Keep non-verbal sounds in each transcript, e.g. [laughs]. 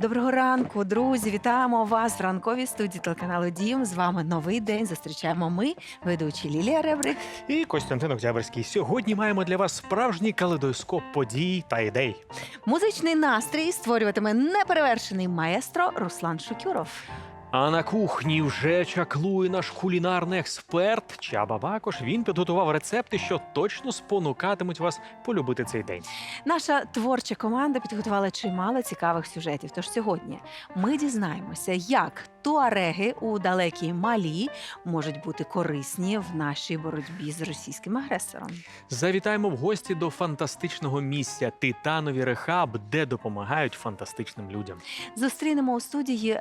Доброго ранку, друзі! Вітаємо вас в ранковій студії телеканалу Дім. З вами новий день. Зустрічаємо ми, ведучі Лілія Ребрик. І Костянтин Октябрьський. Сьогодні маємо для вас справжній калейдоскоп подій та ідей. Музичний настрій створюватиме неперевершений маестро Руслан Шукюров. А на кухні вже чаклує наш кулінарний експерт Чаба Бакош. Він підготував рецепти, що точно спонукатимуть вас полюбити цей день. Наша творча команда підготувала чимало цікавих сюжетів. Тож сьогодні ми дізнаємося, як туареги у далекій Малі можуть бути корисні в нашій боротьбі з російським агресором. Завітаємо в гості до фантастичного місця Титанові Рехаб, де допомагають фантастичним людям. Зустрінемо у студії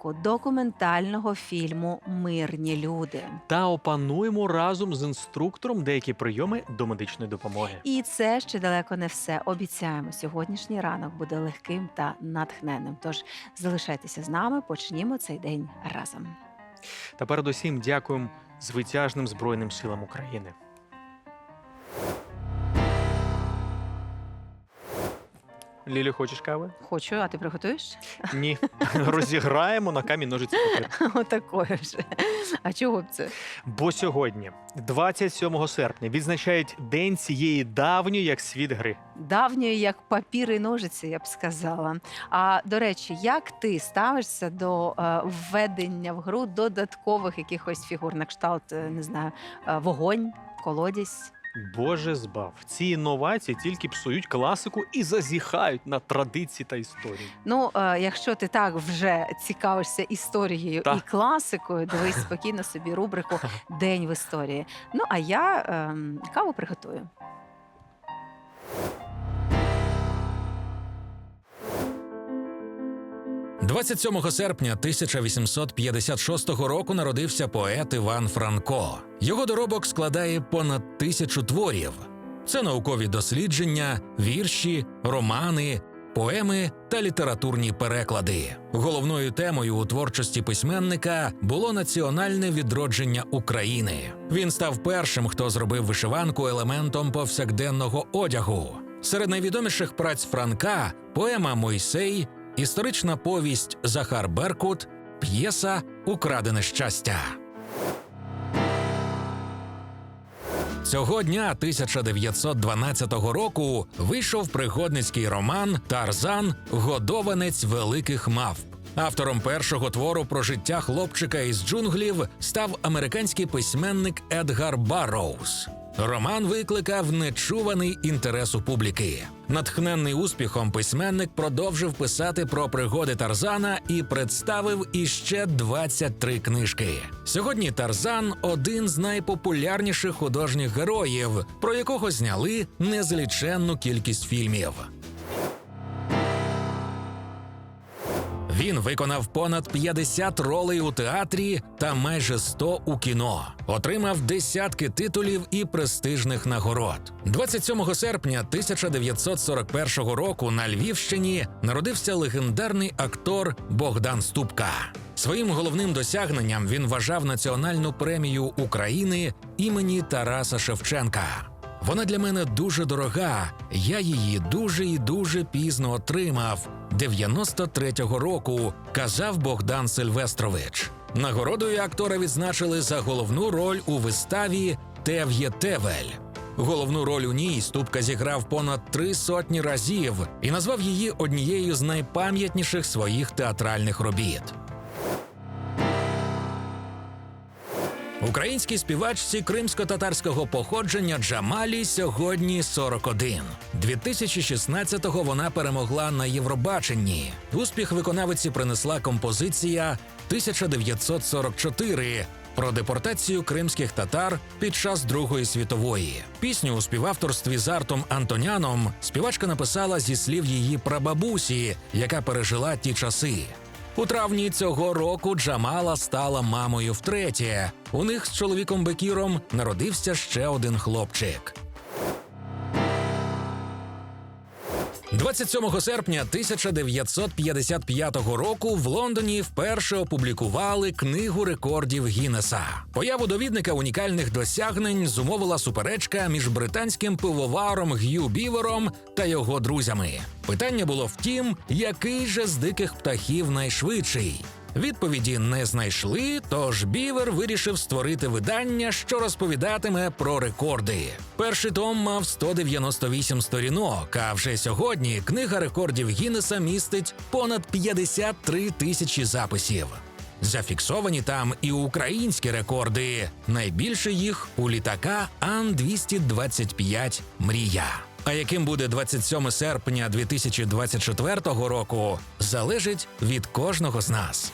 режисерку документального фільму Мирні люди. Та опануємо разом з інструктором деякі прийоми до медичної допомоги. І це ще далеко не все. Обіцяємо, сьогоднішній ранок буде легким та натхненним. Тож залишайтеся з нами, почнімо цей день разом. Та передусім дякуємо звитяжним Збройним силам України. Лілі, хочеш кави? Хочу, а ти приготуєш? Ні. [laughs] Розіграємо на камінь ножиці папір. [laughs] Отакої вже. А чого б це? Бо сьогодні, 27 серпня, відзначають день цієї давньої як світ гри. Давньої, як папір і ножиці, я б сказала. А до речі, як ти ставишся до е, введення в гру додаткових якихось фігур на кшталт, е, не знаю, е, вогонь, колодязь? Боже збав. Ці інновації тільки псують класику і зазіхають на традиції та історії. Ну, е, якщо ти так вже цікавишся історією Так. і класикою, дивись спокійно собі рубрику [laughs] День в історії. Ну а я ем, каву приготую. – 27 серпня 1856 року народився поет Іван Франко. Його доробок складає понад тисячу творів. Це наукові дослідження, вірші, романи, поеми та літературні переклади. Головною темою у творчості письменника було національне відродження України. Він став першим, хто зробив вишиванку елементом повсякденного одягу. Серед найвідоміших праць Франка поема Мойсей, історична повість Захар Беркут, п'єса Украдене щастя. Цього дня 1912 року вийшов пригодницький роман Тарзан Годованець великих мавп. Автором першого твору про життя хлопчика із джунглів став американський письменник Едгар Барроуз. Роман викликав нечуваний інтерес у публіки. Натхненний успіхом, письменник продовжив писати про пригоди Тарзана і представив іще 23 книжки. Сьогодні Тарзан один з найпопулярніших художніх героїв, про якого зняли незліченну кількість фільмів. Він виконав понад 50 ролей у театрі та майже 100 у кіно. Отримав десятки титулів і престижних нагород. 27 серпня 1941 року на Львівщині народився легендарний актор Богдан Ступка. Своїм головним досягненням він вважав національну премію України імені Тараса Шевченка. Вона для мене дуже дорога. Я її дуже і дуже пізно отримав. 93-го року казав Богдан Сильвестрович. Нагородою актора відзначили за головну роль у виставі Тев'є Тевель. Головну роль у ній Ступка зіграв понад три сотні разів і назвав її однією з найпам'ятніших своїх театральних робіт. Українській співачці кримсько-татарського походження Джамалі сьогодні 41. 2016-го вона перемогла на Євробаченні. Успіх виконавиці принесла композиція 1944 про депортацію кримських татар під час Другої світової. Пісню у співавторстві з Артом Антоняном співачка написала зі слів її прабабусі, яка пережила ті часи. У травні цього року Джамала стала мамою втретє. У них з чоловіком Бекіром народився ще один хлопчик. 27 серпня 1955 року в Лондоні вперше опублікували книгу рекордів Гіннеса. Появу довідника унікальних досягнень зумовила суперечка між британським пивоваром Г'ю Бівером та його друзями. Питання було в тім, який же з диких птахів найшвидший. Відповіді не знайшли, тож Бівер вирішив створити видання, що розповідатиме про рекорди. Перший том мав 198 сторінок, а вже сьогодні книга рекордів Гіннеса містить понад 53 тисячі записів. Зафіксовані там і українські рекорди. Найбільше їх у літака Ан-225 Мрія. А яким буде 27 серпня 2024 року, залежить від кожного з нас.